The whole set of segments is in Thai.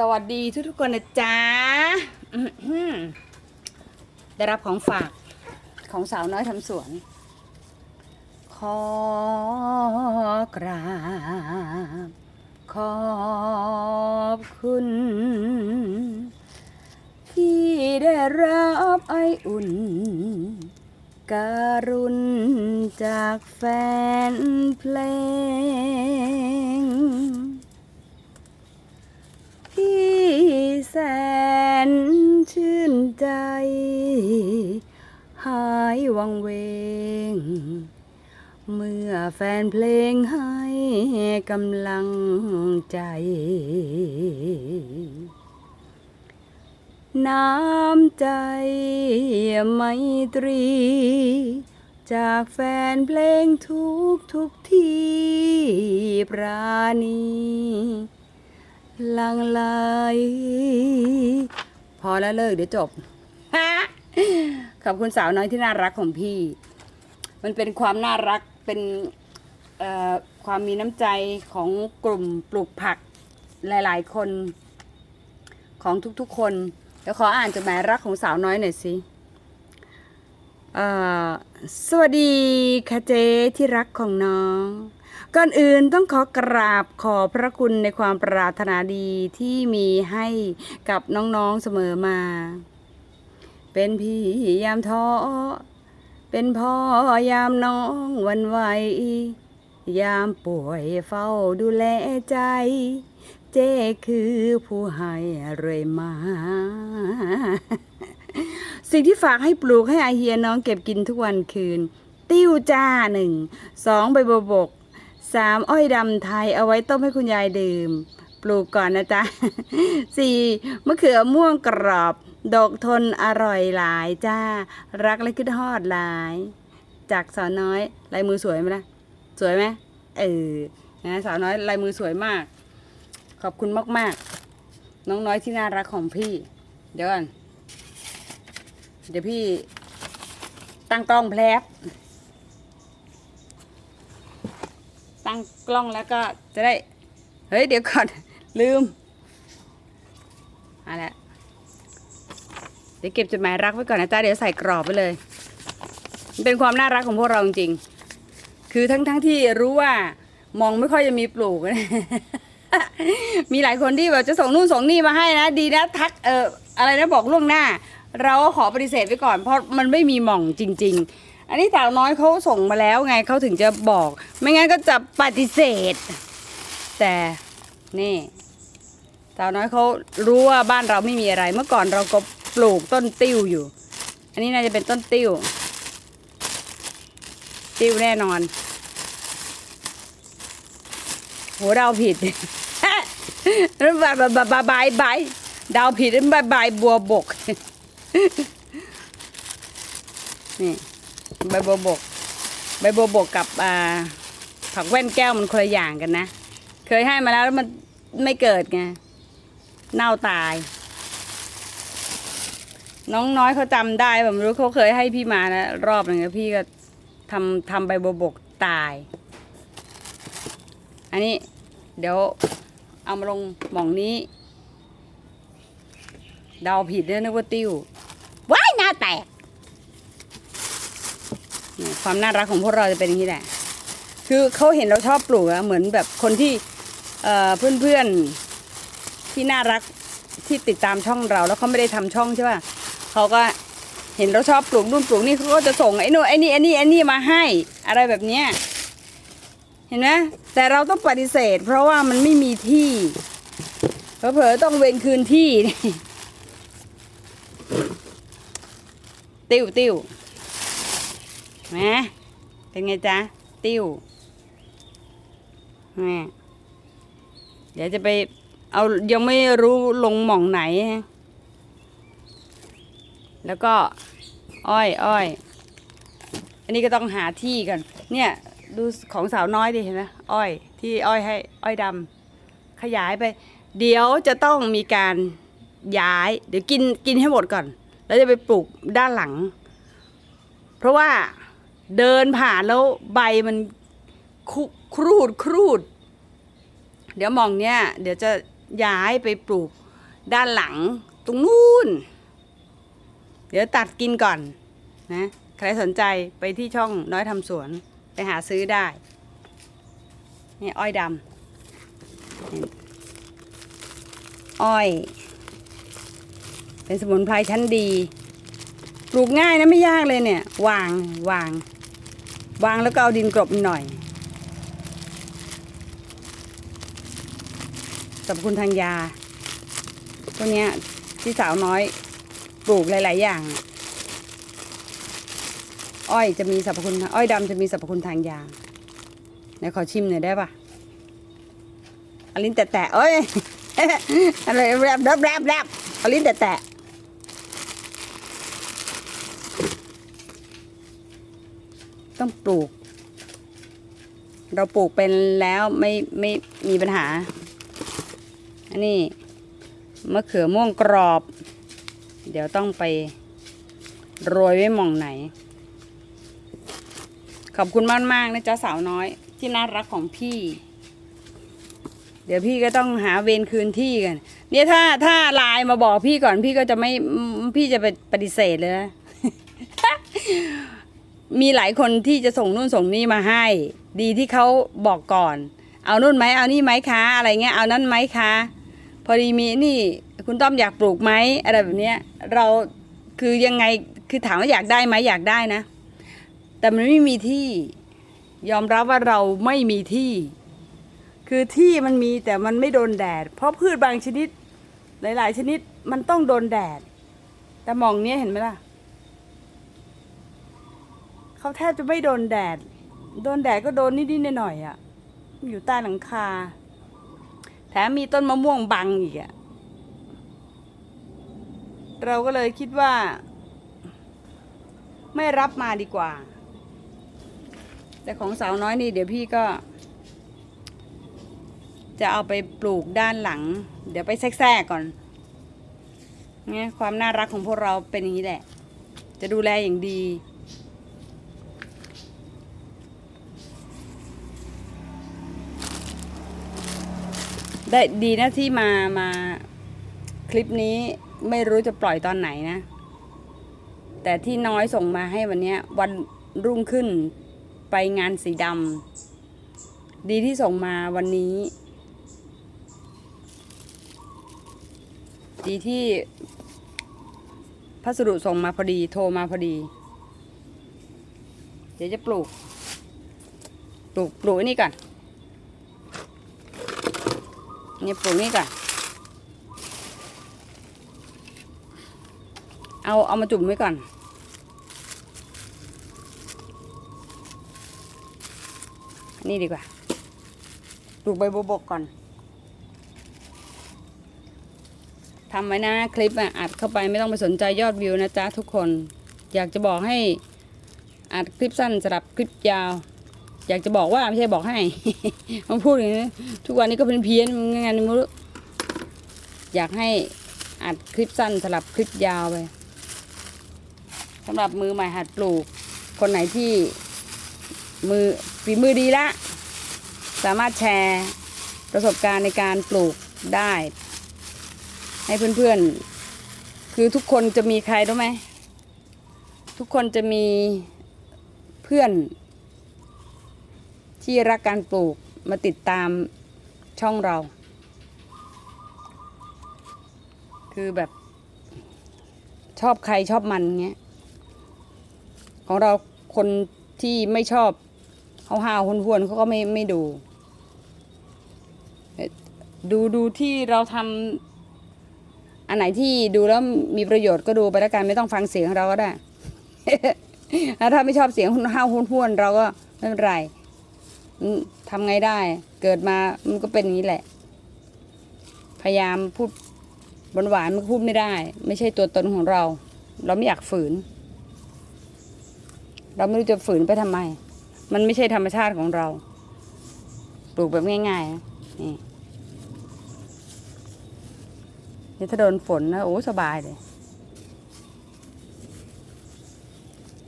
สวัสดีทุกทุกๆคนนะจ๊ะได้รับของฝากของสาวน้อยทำสวน ขอกราบ ขอบคุณ ที่ได้รับไออุ่น การุณจากแฟนเพลง ที่แสนชื่นใจ หายวังเวง เมื่อแฟนเพลงให้กำลังใจ น้ำใจไมตรี จากแฟนเพลงทุกทุกที่ปราณี ลังไหลพอแล้วเลิกเดี๋ยวจบ ขอบคุณสาวน้อยที่น่ารักของพี่ มันเป็นความน่ารักเป็นความมีน้ำใจของกลุ่มปลูกผักหลาย ๆ คน ของทุกๆ คนเดี๋ยวขออ่านจดหมายรักของสาวน้อยหน่อยสิสวัสดีค่ะเจที่รักของน้อง ก่อนอื่นต้องขอกราบขอพระคุณในความปรารถนาดีที่มีให้กับน้องๆเสมอมา เป็นพี่ยามท้อ เป็นพ่อยามน้องวันไหวยามป่วยเฝ้าดูแลใจ เจ้คือผู้ให้เรื่อยมา สิ่งที่ฝากให้ปลูกให้อาเฮียน้องเก็บกินทุกวันคืน ติ้วจ้าหนึ่งสองใบบบก สามอ้อยดำไทยเอาไว้ต้มให้คุณยายดื่ม ปลูกก่อนนะจ๊ะสี่มะเขือม่วงกรอบ ดกทนอร่อยหลายจ้า รักและคิดฮอดหลาย จากสาวน้อยลายมือสวยไหมล่ะ สวยไหมเออนะสาวน้อยลายมือสวยมาก ขอบคุณมากๆ น้องน้อยที่น่ารักของพี่ เดี๋ยวก่อนเดี๋ยวพี่ตั้งกล้องแพลบ ตั้งกล้องแล้วก็จะได้ เฮ้ย เดี๋ยวก่อน ลืมอะไรเดี๋ยวเก็บจดหมายรักไว้ก่อนนะจ๊ะเดี๋ยวใส่กรอบไปเลยมันเป็นความน่ารักของพวกเราจริงๆคือทั้งๆทที่รู้ว่ามองไม่ค่อยจะมีปลูกมีหลายคนที่แบบจะส่งนู่นส่งนี่มาให้นะดีนะทักเอออะไรนะบอกล่วงหน้า เราก็ขอปฏิเสธไปก่อนเพราะมันไม่มีหม่องจริง ๆ อันนี้สาวน้อยเขาส่งมาแล้วไงเขาถึงจะบอก ไม่งั้นก็จะปฏิเสธ แต่นี่สาวน้อยเขารู้ว่าบ้านเราไม่มีอะไร เมื่อก่อนเราก็ปลูกต้นติ้วอยู่ อันนี้น่าจะเป็นต้นติ้ว ติ้วแน่นอน โหเดาผิดแล้วบายบายบายบายเดาผิดแล้วบายบายบัวบกนี่ ใบบัวบก ใบบัวบกกับอ่าผักแว่นแก้วมันคนละอย่างกันนะ เคยให้มาแล้วแล้วมันไม่เกิดไง เน่าตาย น้องน้อยเขาจำได้ผมรู้เขาเคยให้พี่มาแล้วรอบหนึ่งแล้วพี่ก็ทำทำใบบัวบกตาย อันนี้เดี๋ยวเอามาลงหม่องนี้ เดาผิดเนี่ยนึกว่าติ้วว้ายหน้าแตก ความน่ารักของพวกเราจะเป็นอย่างนี้แหละ คือเขาเห็นเราชอบปลูกอะเหมือนแบบคนที่เอ่อเพื่อนๆที่น่ารักที่ติดตามช่องเรา แล้วเขาไม่ได้ทำช่องใช่ป่ะเขาก็เห็นเราชอบปลูกนู่นปลูกนี่เขาก็จะส่งไอ้นู่นไอ้นี่ไอ้นี่ไอ้นี่มาให้อะไรแบบเนี้ยเห็นไหมแต่เราต้องปฏิเสธ เพราะว่ามันไม่มีที่เผลอๆต้องเวนคืนที่ ติ้วติ้ว แหมเป็นไงจ๊ะ ติ้วแหมเดี๋ยวจะไป เอายังไม่รู้ลงหม่องไหน แล้วก็ อ้อยอ้อยอันนี้ก็ต้องหาที่กัน เนี่ยดูของสาวน้อยดิเห็นไหมอ้อยที่อ้อยให้ อ้อยดำขยายไป เดี๋ยวจะต้องมีการย้าย เดี๋ยวกินกินให้หมดก่อน แล้วจะไปปลูกด้านหลัง เพราะว่า เดินผ่านแล้วใบมันครูดครูด เดี๋ยวมองเนี้ยเดี๋ยวจะย้ายไปปลูกด้านหลังตรงนู้น เดี๋ยวตัดกินก่อนนะ ใครสนใจไปที่ช่องน้อยทำสวนไปหาซื้อได้ นี่อ้อยดำอ้อย เป็นสมุนไพรชั้นดี ปลูกง่ายนะไม่ยากเลยเนี่ย วางวาง วางแล้วก็เอาดินกลบหน่อยสรรพคุณทางยาตัวเนี้ยที่สาวน้อยปลูกหลาย ๆ อย่าง อ้อยจะมีสรรพคุณ อ้อยดำจะมีสรรพคุณทางยาไหนขอชิมหน่อยได้ปะอลิ้นแตะๆเอ้ยอะไรแรบแรบแรบแรบอลิ้นแตะๆ ต้องปลูก เราปลูกเป็นแล้วไม่ไม่มีปัญหา อันนี้มะเขือม่วงกรอบ เดี๋ยวต้องไปโรยไว้หม่องไหน ขอบคุณมากมากนะจ๊ะสาวน้อยที่น่ารักของพี่ เดี๋ยวพี่ก็ต้องหาเวรคืนที่กัน เนี่ยถ้าถ้าไลน์มาบอกพี่ก่อนพี่ก็จะไม่พี่จะไปปฏิเสธเลยนะ มีหลายคนที่จะส่งนู่นส่งนี่มาให้ ดีที่เขาบอกก่อน เอานู่นไหมเอานี่ไหมคะอะไรเงี้ยเอานั่นไหมคะพอดีมีนี่คุณต้อมอยากปลูกไหมอะไรแบบเนี้ยเราคือยังไงคือถามว่าอยากได้ไหมอยากได้นะ แต่มันไม่มีที่ยอมรับว่าเราไม่มีที่ คือที่มันมีแต่มันไม่โดนแดด เพราะพืชบางชนิด หลาย ๆ ชนิดมันต้องโดนแดด แต่หมองเนี้ยเห็นไหมล่ะ เขาแทบจะไม่โดนแดด โดนแดดก็โดนนิดๆหน่อยๆอะ อยู่ใต้หลังคา แถมมีต้นมะม่วงบังอีกอะ เราก็เลยคิดว่า ไม่รับมาดีกว่า แต่ของสาวน้อยนี่เดี๋ยวพี่ก็ จะเอาไปปลูกด้านหลัง เดี๋ยวไปแทรกๆก่อนเนี่ยความน่ารักของพวกเราเป็นอย่างนี้แหละ จะดูแลอย่างดี ได้ดีนะที่มามาคลิปนี้ไม่รู้จะปล่อยตอนไหนนะ แต่ที่น้อยส่งมาให้วันนี้วันรุ่งขึ้นไปงานสีดำดีที่ส่งมาวันนี้ ดีที่พัสดุส่งมาพอดี โทรมาพอดี เดี๋ยวจะปลูก ปลูกปลูกอ้นี่ก่อน นี่ปลูกนี่ก่อน เอาเอามาจุ่มไว้ก่อน นี่ดีกว่าปลูกใบบัวบกก่อนทำไว้นะคลิปอะอัดเข้าไปไม่ต้องไปสนใจยอดวิวนะจ๊ะทุกคน อยากจะบอกให้อัดคลิปสั้นสลับคลิปยาว อยากจะบอกว่าไม่ใช่บอกให้มาพูดอย่างนี้ทุกวันนี้ก็เป็นเพี้ยนๆงานไม่รู้อยากให้อัดคลิปสั้นสลับคลิปยาวไปสำหรับมือใหม่หัดปลูก คนไหนที่มือฝีมือดีละ สามารถแชร์ประสบการณ์ในการปลูกได้ ให้เพื่อนๆ คือทุกคนจะมีใครรู้ไหม ทุกคนจะมีเพื่อน ที่รักการปลูกมาติดตามช่องเรา คือแบบ ชอบใครชอบมันเงี้ย ของเราคนที่ไม่ชอบเขาหาวๆหวนเขาก็ไม่ไม่ดู ดูดูที่เราทำอันไหนที่ดูแล้วมีประโยชน์ก็ดูไปแล้วกันไม่ต้องฟังเสียงเราก็ได้ถ้าไม่ชอบเสียงห้าวๆหวนเราก็ไม่เป็นไร ทำไงได้ เกิดมามันก็เป็นอย่างนี้แหละ พยายามพูดบนหวานมันพูดไม่ได้ ไม่ใช่ตัวตนของเรา เราไม่อยากฝืน เราไม่รู้จะฝืนไปทำไม มันไม่ใช่ธรรมชาติของเรา ปลูกแบบง่ายๆนี่ถ้าโดนฝนนะโอ้สบายเลย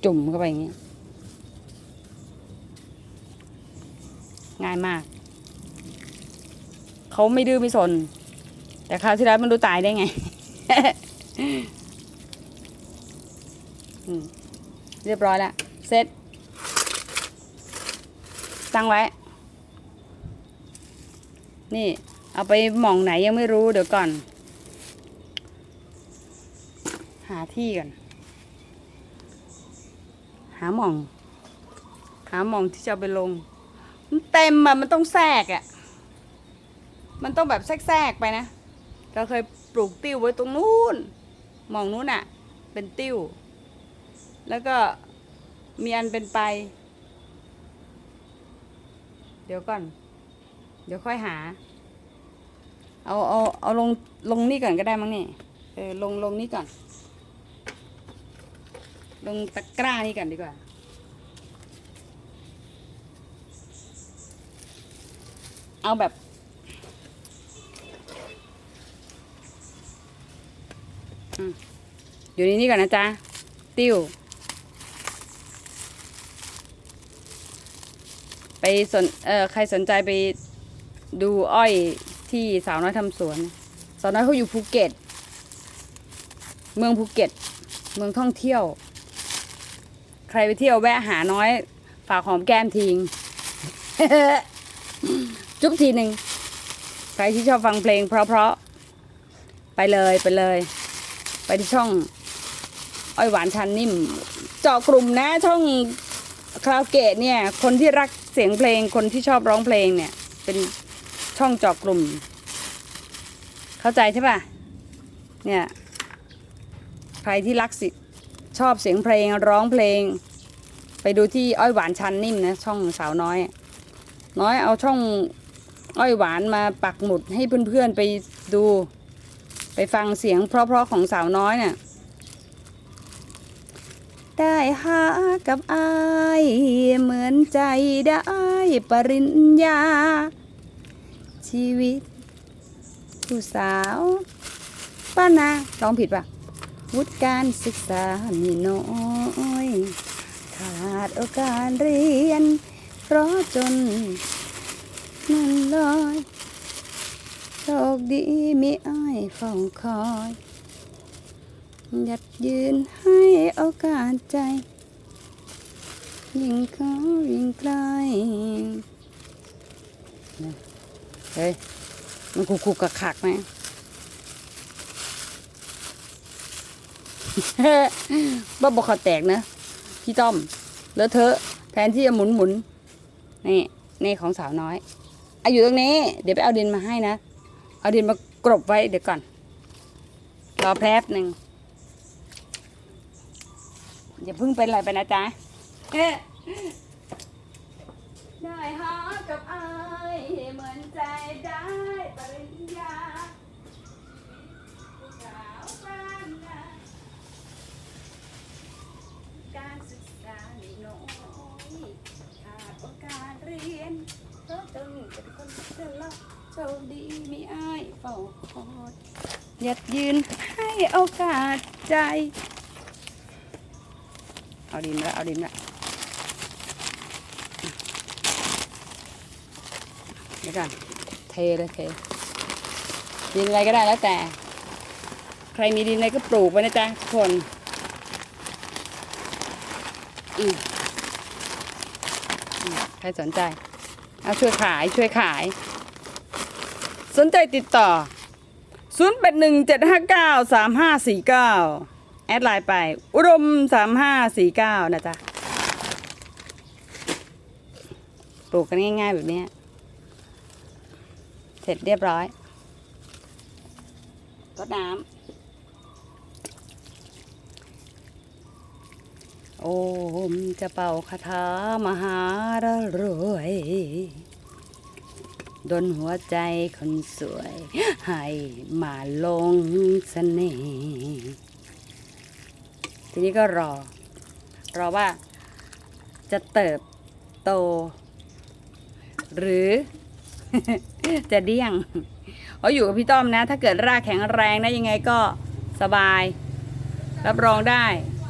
จุ่มเข้าไปอย่างนี้ ง่ายมาก เขาไม่ดื้อไม่สน แต่คราวที่แล้วมันดูตายได้ไงเรียบร้อยแล้วเสร็จตั้งไว้ นี่ เอาไปหม่องไหนยังไม่รู้เดี๋ยวก่อน หาที่ก่อน หาหม่อง หาหม่องที่จะไปลง มันเต็มอะมันต้องแทรกอะมันต้องแบบแทรกๆไปนะ เราเคยปลูกติ้วไว้ตรงนู้น มองนู้นอะเป็นติ้ว แล้วก็มีอันเป็นไป เดี๋ยวก่อน เดี๋ยวค่อยหา เอาเอาเอาลงลงนี่ก่อนก็ได้มั้งนี่ เออลงลงนี่ก่อน ลงตะกร้านี่ก่อนดีกว่า เอาแบบ อยู่ในนี้ก่อนนะจ๊ะ ติ้ว ไปสนเอ่อใครสนใจไปดูอ้อยที่สาวน้อยทำสวน สาวน้อยเขาอยู่ภูเก็ต เมืองภูเก็ต เมืองท่องเที่ยว ใครไปเที่ยวแวะหาน้อย ฝากหอมแก้มทิ้ง จุ๊บทีหนึ่งใครที่ชอบฟังเพลง เพราะๆไปเลยไปเลย ไปที่ช่อง อ้อยหวานชันนิ่ม เจาะกลุ่มนะช่องคาราโอเกะเนี่ย คนที่รักเสียงเพลงคนที่ชอบร้องเพลงเนี่ย เป็นช่องเจาะกลุ่ม เข้าใจใช่ปะเนี่ยใครที่รักสิชอบเสียงเพลงร้องเพลง ไปดูที่อ้อยหวานชันนิ่มนะช่องสาวน้อย น้อยเอาช่อง อ้อยหวานมาปักหมุดให้เพื่อนๆไปดู ไปฟังเสียงเพราะๆของสาวน้อยเนี่ยได้หากับอายเหมือนใจได้ปริญญา ชีวิต ผู้สาวป้านาร้องผิดป่ะวุฒิการศึกษามีน้อยขาดโอกาสเรียน เพราะจน นั่นลอยโชคดีมีอ้ายเฝ้าคอยหยัดยืนให้โอกาสใจ ยิ่งเขายิ่งใกล้เฮ้ย มันคุกคุกกักขักไหมบ้าบอคอแตกนะ พี่ต้อมเลอะเทอแทนที่จะหมุนหมุนนี่นี่ของสาวน้อย อะอยู่ตรงนี้ เดี๋ยวไปเอาดินมาให้นะ เอาดินมากรบไว้เดี๋ยวก่อน รอแป๊บหนึ่งอย่าเพิ่งเป็นอะไรไปนะจ๊ะเอ๊ะได้หากับอายเหมือนใจได้ปริญญาผู้สาวบ้านนาการศึกษาไม่น้อยขาดโอกาสเรียนเพราะจนเป็นคน เดินละโชคดีมีอายเฝ้าคอยหยัดยืนให้โอกาสใจ เอาดินละเอาดินละเดี๋ยวก่อนเทเลยเทดินอะไรก็ได้แล้วแต่ ใครมีดินอะไรก็ปลูกไว้นะจ๊ะทุกคนอือืมใครสนใจ เอาช่วยขายช่วยขาย สนใจติดต่อ 0 8 1 7 5 9 3 5 4 9 แอดไลน์ไป อุดม 3549 นะจ๊ะ ปลูกกันง่ายๆแบบเนี้ยเสร็จเรียบร้อยรดน้ำโอ้มจะเป่าคาถามหารรวย ดนหัวใจคนสวย ให้มาลงเสน่ห์ทีนี้ก็รอ รอว่าจะเติบโต หรือ จะเดี้ยงเพราอยู่กับพี่ต้อมนะ ถ้าเกิดรากแข็งแรงนะยังไงก็สบาย รับรองได้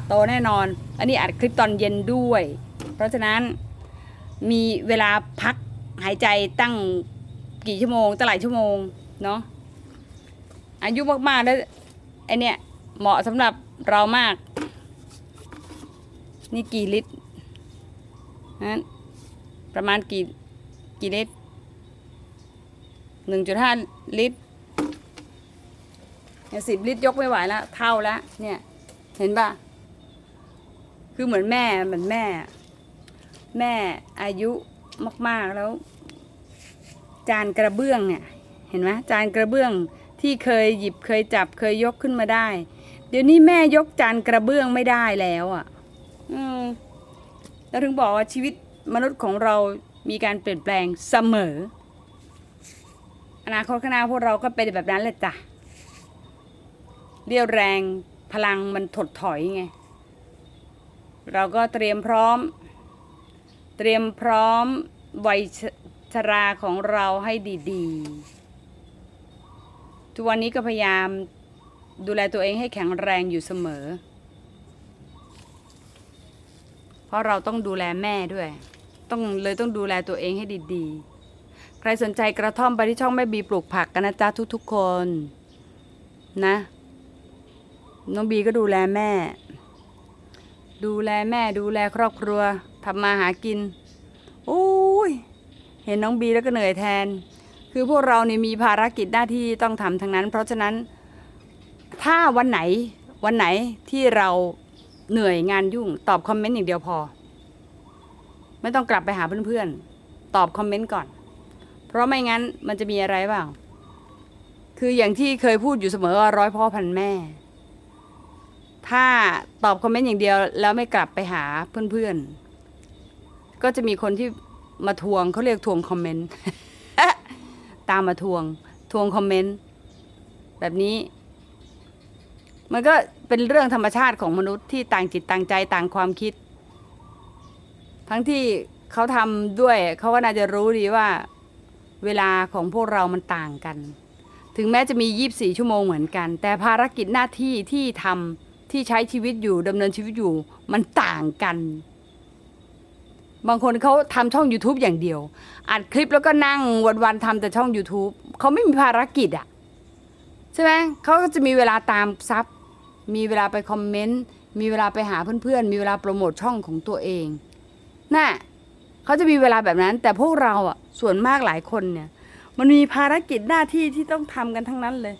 โตแน่นอน อันนี้อัดคลิปตอนเย็นด้วย เพราะฉะนั้นมีเวลาพักหายใจตั้ง กี่ชั่วโมงตั้งหลายชั่วโมงเนาะอายุมากๆแล้วไอเนี่ยเหมาะสำหรับเรามาก นี่กี่ลิตรนั้นประมาณกี่กี่ลิตรหนึ่งจุดห้าลิตรเนี่ยสิบลิตรยกไม่ไหวแล้วเท่าแล้วเนี่ยเห็นปะคือเหมือนแม่เหมือนแม่ แม่อายุมาก ๆ แล้ว จานกระเบื้องเนี่ยเห็นไหมจานกระเบื้องที่เคยหยิบเคยจับเคยยกขึ้นมาได้ เดี๋ยวนี้แม่ยกจานกระเบื้องไม่ได้แล้วอะ อืมเราถึงบอกว่าชีวิตมนุษย์ของเรามีการเปลี่ยนแปลงเสมอ อนาคตข้างหน้าพวกเราก็เป็นแบบนั้นแหละจ้ะเรียวแรงพลังมันถดถอยไง เราก็เตรียมพร้อม เตรียมพร้อมไว ชราของเราให้ดีๆ ทุกวันนี้ก็พยายามดูแลตัวเองให้แข็งแรงอยู่เสมอ เพราะเราต้องดูแลแม่ด้วย ต้องเลยต้องดูแลตัวเองให้ดีๆ ใครสนใจกระท่อมไปที่ช่องแม่บีปลูกผักกันนะจ๊ะทุกๆคนนะ น้องบีก็ดูแลแม่ ดูแลแม่ดูแลครอบครัวทำมาหากิน โอ้ย เห็นน้องบีแล้วก็เหนื่อยแทน คือพวกเรานี่มีภารกิจหน้าที่ต้องทำทั้งนั้น เพราะฉะนั้นถ้าวันไหนวันไหนที่เราเหนื่อยงานยุ่ง ตอบคอมเมนต์อย่างเดียวพอ ไม่ต้องกลับไปหาเพื่อนๆ ตอบคอมเมนต์ก่อน เพราะไม่งั้นมันจะมีอะไรเปล่าคืออย่างที่เคยพูดอยู่เสมอว่าร้อยพ่อพันแม่ ถ้าตอบคอมเมนต์อย่างเดียวแล้วไม่กลับไปหาเพื่อนๆ ก็จะมีคนที่ มาทวงเขาเรียกทวงคอมเมนต์ตามมาทวงทวงคอมเมนต์แบบนี้ มันก็เป็นเรื่องธรรมชาติของมนุษย์ที่ต่างจิตต่างใจต่างความคิด ทั้งที่เขาทำด้วยเขาก็น่าจะรู้ดีว่า เวลาของพวกเรามันต่างกัน ถึงแม้จะมี 24 ชั่วโมงเหมือนกัน แต่ภารกิจหน้าที่ที่ทำที่ใช้ชีวิตอยู่ดำเนินชีวิตอยู่มันต่างกัน บางคนเขาทำช่อง YouTube อย่างเดียว อัดคลิปแล้วก็นั่งวันๆทำแต่ช่อง YouTube เขาไม่มีภารกิจอะใช่ไหมเขาก็จะมีเวลาตามซับมีเวลาไปคอมเมนต์มีเวลาไปหาเพื่อนๆ มีเวลาโปรโมทช่องของตัวเองน่ะเขาจะมีเวลาแบบนั้น แต่พวกเราอะส่วนมากหลายคนเนี่ย มันมีภารกิจหน้าที่ที่ต้องทำกันทั้งนั้นเลย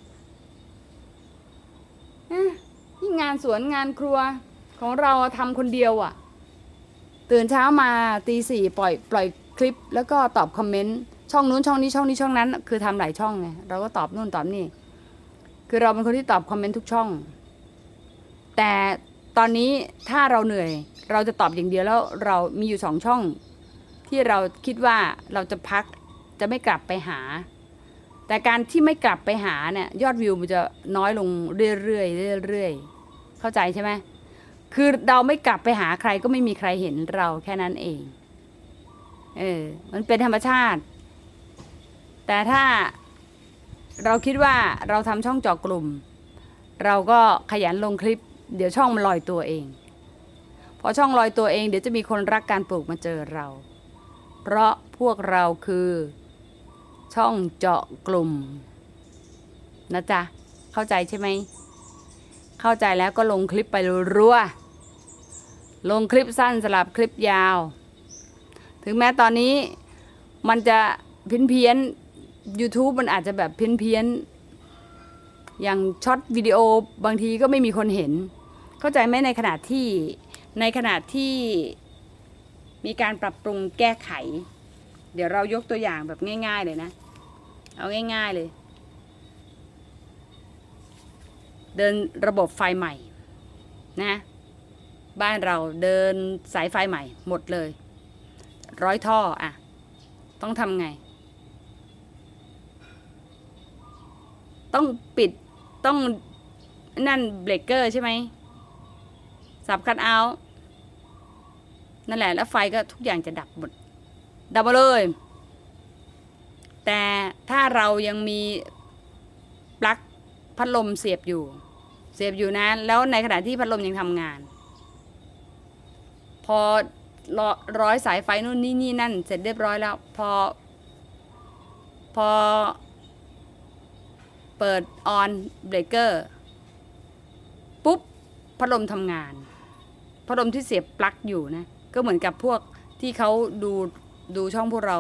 เอ๊ะยิ่งานสวนงานครัวของเราทำคนเดียวอะ ตื่นเช้ามาตีสี่ปล่อยปล่อยคลิป แล้วก็ตอบคอมเมนต์ช่องนู้นช่องนี้ช่องนี้ช่องนั้น คือทำหลายช่องไงเราก็ตอบนู่นตอบนี่ คือเราเป็นคนที่ตอบคอมเมนต์ทุกช่อง แต่ตอนนี้ถ้าเราเหนื่อย เราจะตอบอย่างเดียวแล้วเรามีอยู่สองช่อง ที่เราคิดว่าเราจะพักจะไม่กลับไปหา แต่การที่ไม่กลับไปหาเนี่ยยอดวิวมันจะน้อยลงเรื่อยๆเรื่อยๆเข้าใจใช่ไหม คือเราไม่กลับไปหาใครก็ไม่มีใครเห็นเราแค่นั้นเอง เออ มันเป็นธรรมชาติ แต่ถ้าเราคิดว่าเราทำช่องเจอกกลุ่ม เราก็ขยันลงคลิป เดี๋ยวช่องมันลอยตัวเอง พอช่องลอยตัวเองเดี๋ยวจะมีคนรักการปลูกมาเจอเรา เพราะพวกเราคือช่องเจาะกลุ่ม นะจ๊ะ เข้าใจใช่ไหม เข้าใจแล้วก็ลงคลิปไปรัวลงคลิปสั้นสลับคลิปยาว ถึงแม้ตอนนี้มันจะเพี้ยนเพี้ยน YouTube มันอาจจะแบบเพี้ยนเพี้ยน อย่างช็อตวิดีโอบางทีก็ไม่มีคนเห็น เข้าใจไหมในขณะที่ในขณะที่มีการปรับปรุงแก้ไข เดี๋ยวเรายกตัวอย่างแบบง่าย ๆ เลยนะ เอาง่าย ๆเลย เดินระบบไฟใหม่นะบ้านเราเดินสายไฟใหม่หมดเลย ร้อยท่ออะ ต้องทำไง ต้องปิดต้องนั่นเบรกเกอร์ใช่ไหมสับคัดเอาท์นั่นแหละ แล้วไฟก็ทุกอย่างจะดับหมด ดับหมดเลย แต่ถ้าเรายังมีปลั๊กพัดลมเสียบอยู่ เสียบอยู่นะ แล้วในขณะที่พัดลมยังทำงาน พอร,ร้อยสายไฟนู่นนี่นี่นั่น เสร็จเรียบร้อยแล้ว พอ พอ เปิดออนเบรกเกอร์ปุ๊บพัดลมทำงาน พัดลมที่เสียบปลั๊กอยู่นะ ก็เหมือนกับพวกที่เขาดูดูช่องพวกเรา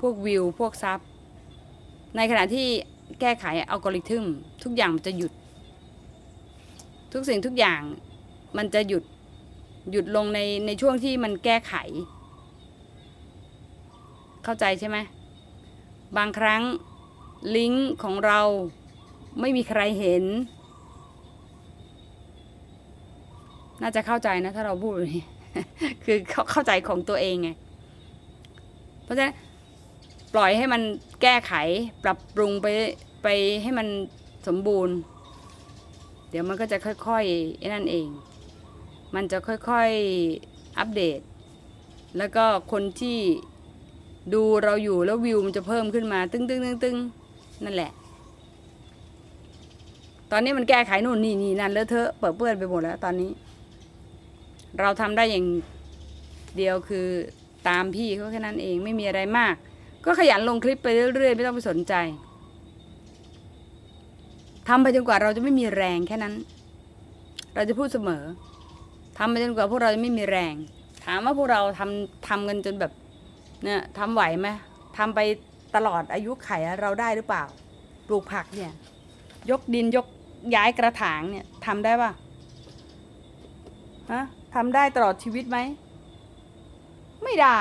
พวกวิว พวกซับ ในขณะที่แก้ไขอัลกอริทึมทุกอย่างมันจะหยุด ทุกสิ่งทุกอย่างมันจะหยุดหยุดลงในในช่วงที่มันแก้ไข เข้าใจใช่ไหมบางครั้งลิงก์ของเราไม่มีใครเห็น น่าจะเข้าใจนะถ้าเราพูดนี้คือเข้าเข้าใจของตัวเองไง เพราะฉะนั้นปล่อยให้มันแก้ไขปรับปรุงไปไปให้มันสมบูรณ์ ดี๋ยวมันก็จะค่อยๆไอ้นั่นเอง มันจะค่อยๆอัปเดต แล้วก็คนที่ดูเราอยู่แล้ววิวมันจะเพิ่มขึ้นมา ตึ้งตึ้งตึ้งตึ้งนั่นแหละ ตอนนี้มันแก้ไขนู่นนี่นี่นั่นเลอะเทอะเปิดเปื้อนไปหมดแล้วตอนนี้ เราทำได้อย่างเดียวคือตามพี่เขาแค่นั้นเองไม่มีอะไรมาก ก็ขยันลงคลิปไปเรื่อยๆ ไม่ต้องไปสนใจ ทำไปจนกว่าเราจะไม่มีแรงแค่นั้น เราจะพูดเสมอทำไปจนกว่าพวกเราจะไม่มีแรง ถามว่าพวกเราทำทำกันจนแบบเนี่ยทำไหวไหมทำไปตลอดอายุไขเราได้หรือเปล่าปลูกผักเนี่ย ยกดินยกย้ายกระถางเนี่ยทำได้ปะฮะทำได้ตลอดชีวิตไหม ไม่ได้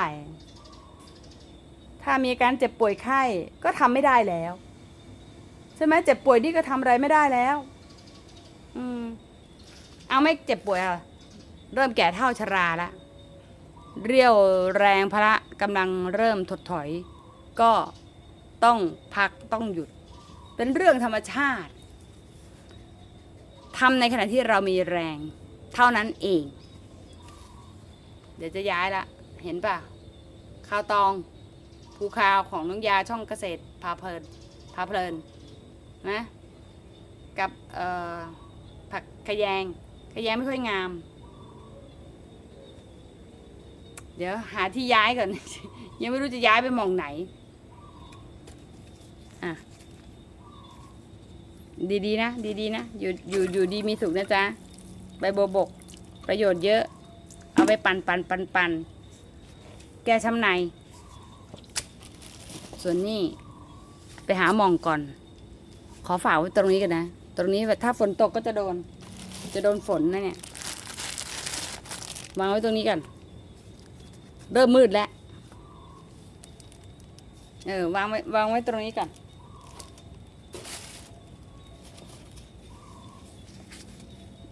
ถ้ามีการเจ็บป่วยไข้ก็ทำไม่ได้แล้ว ใช่ไหมเจ็บป่วยนี่ก็ทำอะไรไม่ได้แล้ว อืม เอาไม่เจ็บป่วยอะเริ่มแก่เท่าชราละ เรี่ยวแรงพละกำลังเริ่มถดถอย ก็ต้องพักต้องหยุด เป็นเรื่องธรรมชาติทำในขณะที่เรามีแรง เท่านั้นเอง เดี๋ยวจะย้ายละ เห็นป่ะข้าวตองภูคาวของน้องยาช่องเกษตรพาเพลินพาเพลิน นะกับผักขะแยงขะแยงไม่ค่อยงาม เดี๋ยวหาที่ย้ายก่อน ยังไม่รู้จะย้ายไปมองไหนอะดีๆนะ ดีๆนะ อยู่อยู่อยู่ดีมีสุขนะจ๊ะใบโบบก ประโยชน์เยอะ เอาไปปั่นปั่นปั่นปั่นแก้ช้ำใน ส่วนนี้ ไปหาหมองก่อน ขอฝากไว้ตรงนี้กันนะ ตรงนี้แบบถ้าฝนตกก็จะโดน จะโดนฝนนะเนี่ยวางไว้ตรงนี้กัน เริ่มมืดแล้ว เออวางไว้วางไว้ตรงนี้ก่อน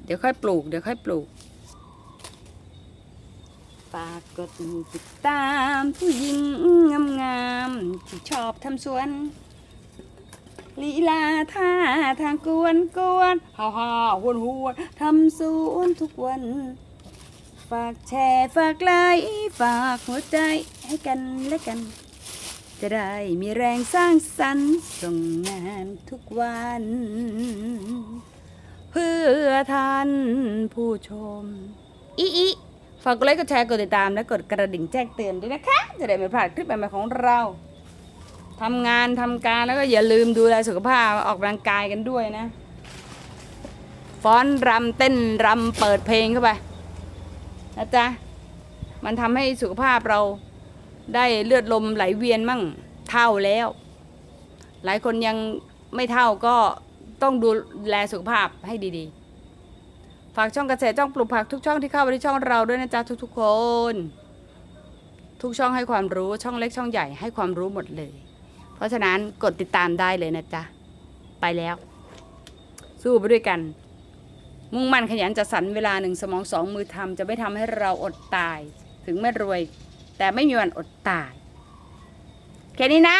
เดี๋ยวค่อยปลูก เดี๋ยวค่อยปลูกฝากกดติดตามผู้หญิงงามๆที่ชอบทำสวน ลีลาท่าทางกวนกวนฮ่าฮ่าหวนหวนทำสวนทุกวัน ฝากแชร์ฝากไลค์ฝากหัวใจให้กันและกัน จะได้มีแรงสร้างสรรค์ส่งงานทุกวัน เพื่อท่านผู้ชมอีอีฝากกดไลค์กดแชร์กดติดตามและกดกระดิ่งแจ้งเตือนด้วยนะคะ จะได้ไม่พลาดคลิปใหม่ๆของเรา ทำงานทำการแล้วก็อย่าลืมดูแลสุขภาพออกกำลังกายกันด้วยนะ ฟ้อนรำเต้นรำเปิดเพลงเข้าไปนะจ๊ะมันทำให้สุขภาพเราได้เลือดลมไหลเวียนมั่งเท่าแล้ว หลายคนยังไม่เท่าก็ต้องดูแลสุขภาพให้ดีๆ ฝากช่องเกษตรช่องปลูกผักทุกช่องที่เข้ามาที่ช่องเราด้วยนะจ๊ะทุกๆคน ทุกช่องให้ความรู้ช่องเล็กช่องใหญ่ให้ความรู้หมดเลย ราะฉะนั้นกดติดตามได้เลยนะจ๊ะ ไปแล้ว สู้ไปด้วยกัน มุ่งมั่นขยันจะสรรเวลาหนึ่งสมองสองมือทำจะไม่ทำให้เราอดตาย ถึงไม่รวย แต่ไม่มีวันอดตาย แค่นี้นะ